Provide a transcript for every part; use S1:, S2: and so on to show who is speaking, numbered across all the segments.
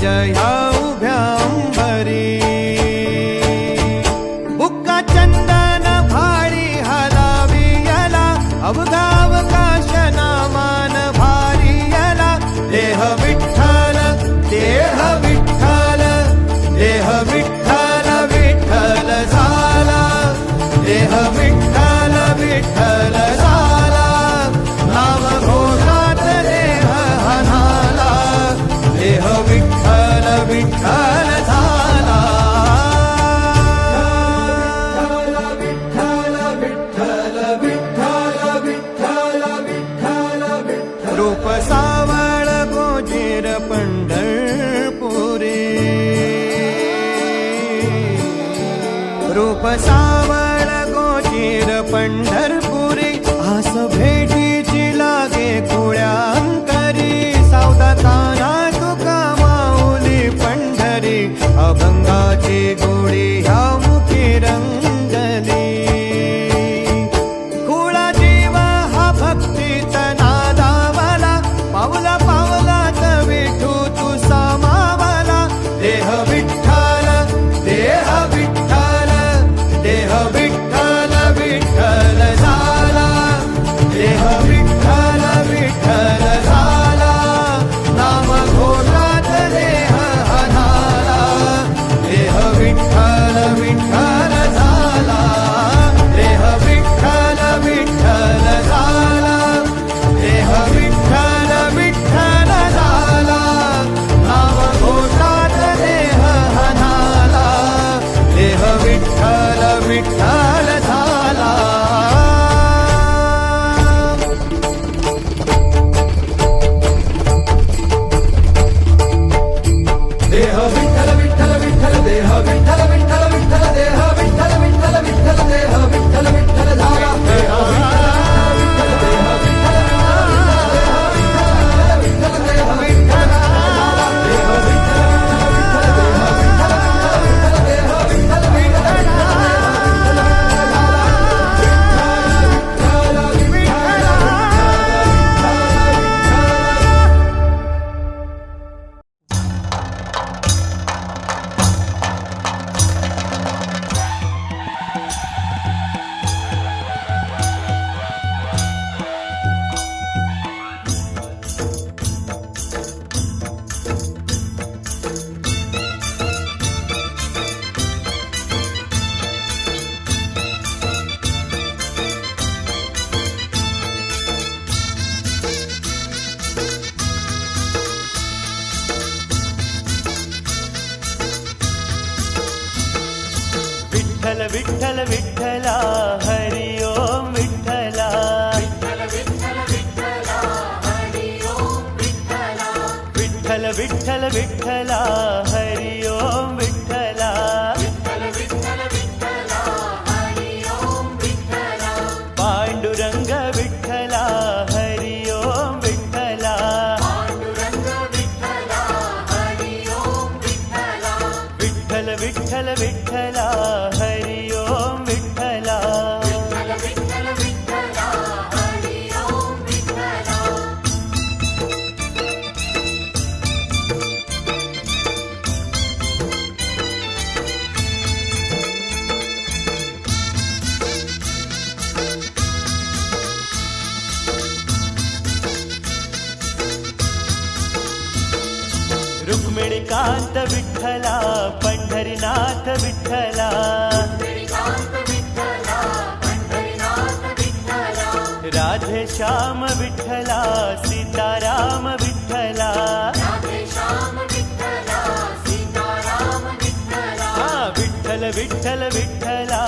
S1: jai jai jai पंढर देह विठ्ठल विठ्ठल. விட்டல விட்டல விட்டலா ஹரி ஓம் விட்டலா விட்டல விட்டல விட்டலா ஹரி ஓம் விட்டலா பாண்டுரங்க விட்டலா ஹரி ஓம் விட்டலா விட்டல விட்டல விட்டல रुक्मिणीकांत विठ्ठला
S2: पंढरीनाथ विठ्ठला राधे श्याम विठ्ठला सीताराम विठ्ठला विठ्ठल विठ्ठल विठ्ठला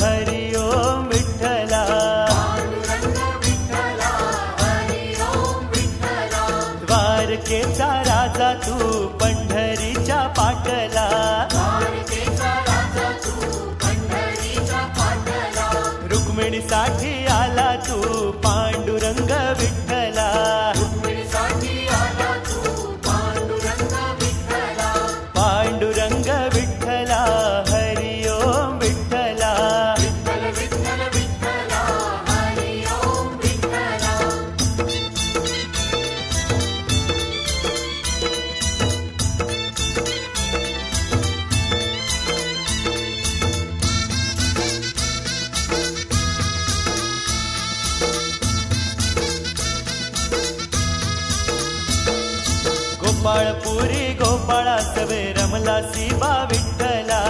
S2: हरि ओम विठ्ठला द्वारकेचा राजा तू गोपाळपुरी गोपाळा सवे रमला सिबा विठ्ठला.